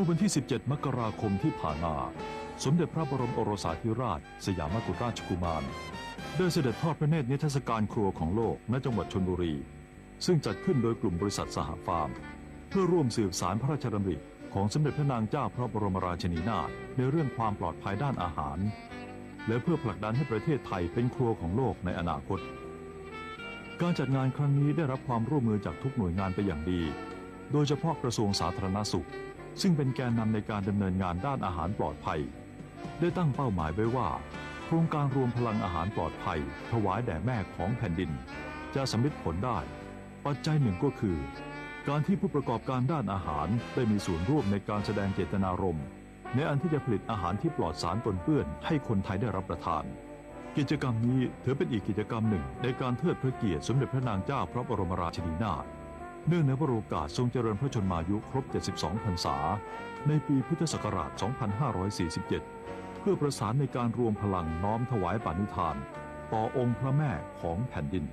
มื่อวันที่ 17 มกราคมที่ผ่านมา สมเด็จพระบรมโอรสาธิราช สยามกุฎราชกุมาร ได้เสด็จทอดพระเนตรนิทรรศการครัวของโลกณจังหวัดชนบุรี ซึ่งจัดขึ้นโดยกลุ่มบริษัทสหฟาร์ม เพื่อร่วมสืบสารพระราชดำริของสมเด็จพระนางเจ้าพระบรมราชินีนาถในเรื่องความปลอดภัยด้านอาหาร และเพื่อผลักดันให้ประเทศไทยเป็นครัวของโลกในอนาคต การจัดงานครั้งนี้ได้รับความร่วมมือจากทุกหน่วยงานไปอย่างดี โดยเฉพาะกระทรวงสาธารณสุข ซึ่งเป็นแกนนำในการดำเนินงานด้านอาหารปลอดภัย ได้ตั้งเป้าหมายไว้ว่า โครงการรวมพลังอาหารปลอดภัย ถวายแด่แม่ของแผ่นดิน จะสำเร็จผลได้ ปัจจัยหนึ่งก็คือ การที่ผู้ประกอบการด้านอาหารได้มีส่วนร่วมในการแสดงเจตนารมณ์ในอันที่จะผลิตอาหารที่ปลอดสารปนเปื้อนให้คนไทยได้รับประทาน กิจกรรมนี้ถือเป็นอีกกิจกรรมหนึ่งในการเทิดพระเกียรติสมเด็จพระนางเจ้าพระบรมราชินีนาถ เนื่องในวโรกาสทรงเจริญพระชนมายุครบ 72 พรรษา ในปีพุทธศักราช 2547 เพื่อประสานในการรวมพลังน้อมถวายปานิธาน ต่อองค์พระแม่ของแผ่นดิน